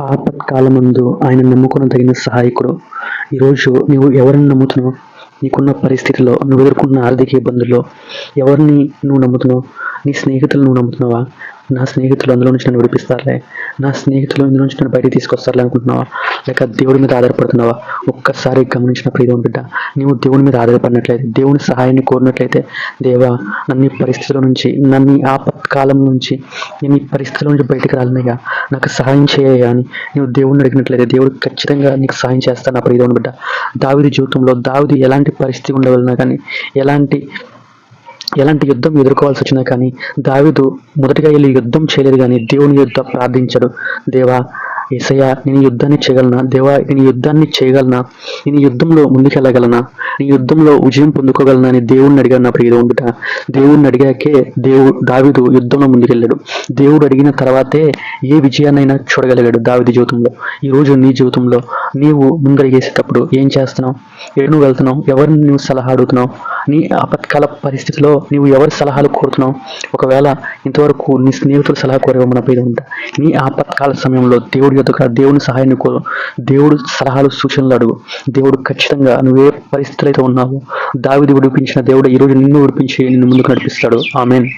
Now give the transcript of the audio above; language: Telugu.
ఆపత్కాలమందు ఆయన నమ్ముకున్న తగిన సహాయకుడు. ఈరోజు నువ్వు ఎవరిని నమ్ముతున్నావు? నీకున్న పరిస్థితిలో నువ్వు ఎదుర్కొన్న ఆర్థిక ఇబ్బందుల్లో ఎవరిని నువ్వు నమ్ముతున్నావు? నీ స్నేహితులు నువ్వు నమ్ముతున్నావా? నా స్నేహితులు అందులో నుంచి నన్ను విడిపిస్తారులే. నా స్నేహితులు ఇందులో నుంచి నన్ను బయటికి తీసుకొస్తారులే అనుకుంటున్నావా? లేక దేవుడి మీద ఆధారపడుతున్నావా? ఒక్కసారి గమనించిన ప్రియదేవుని బిడ్డ నీవు దేవుని మీద ఆధారపడినట్లయితే దేవుని సహాయాన్ని కోరినట్లయితే దేవా నన్ను ఈ పరిస్థితుల నుంచి నన్ను ఆపత్కాలం నుంచి నేను ఈ పరిస్థితుల నుంచి బయటకు రాలినయ్యా. నాకు సహాయం చేయ అని నువ్వు దేవుడిని అడిగినట్లయితే దేవుడు ఖచ్చితంగా నీకు సహాయం చేస్తాను నా ప్రియదేవుని బిడ్డ. దావిది జీవితంలో దావిది ఎలాంటి పరిస్థితి ఉండవలన కానీ ఎలాంటి ఎలాంటి యుద్ధం ఎదుర్కోవాల్సి వచ్చినా కానీ దావిదు మొదటిగా వెళ్ళి యుద్ధం చేయలేదు కానీ దేవుని యుద్ధ ప్రార్థించడు. దేవా ఏసయ్యా నేను యుద్ధాన్ని చేయగలనా? దేవా నేను యుద్ధాన్ని చేయగలనా? నేను యుద్ధంలో ముందుకెళ్ళగలనా? నీ యుద్ధంలో విజయం పొందుకోగలనా? అని దేవుడిని అడిగాడు నా ఉండుట. దేవుడిని అడిగాకే దేవుడు దావిదు యుద్ధంలో ముందుకెళ్ళాడు. దేవుడు అడిగిన తర్వాతే ఏ విజయాన్నైనా చూడగలిగాడు దావిది జీవితంలో. ఈ రోజు నీ జీవితంలో నీవు ముందరిగేసేటప్పుడు ఏం చేస్తున్నావు? ఎటు నువ్వు వెళ్తున్నావు? ఎవరిని నువ్వు సలహా అడుగుతున్నావు? నీ ఆపత్కాల పరిస్థితిలో నీవు ఎవరి సలహాలు కోరుతున్నావు? ఒకవేళ ఇంతవరకు నీ స్నేహితుల సలహా కోరేవమన్న పేరు ఉంటా నీ ఆపత్కాల సమయంలో దేవుడి యొక్క దేవుని సహాయాన్ని కోరు దేవుడు సలహాలు సూచనలు అడుగు. దేవుడు ఖచ్చితంగా నువ్వే పరిస్థితులు అయితే ఉన్నావో. దావిది విడిపించిన దేవుడు ఈరోజు నిన్ను విడిపించి నిన్ను ముందుకు నడిపిస్తాడు. ఆమెన్.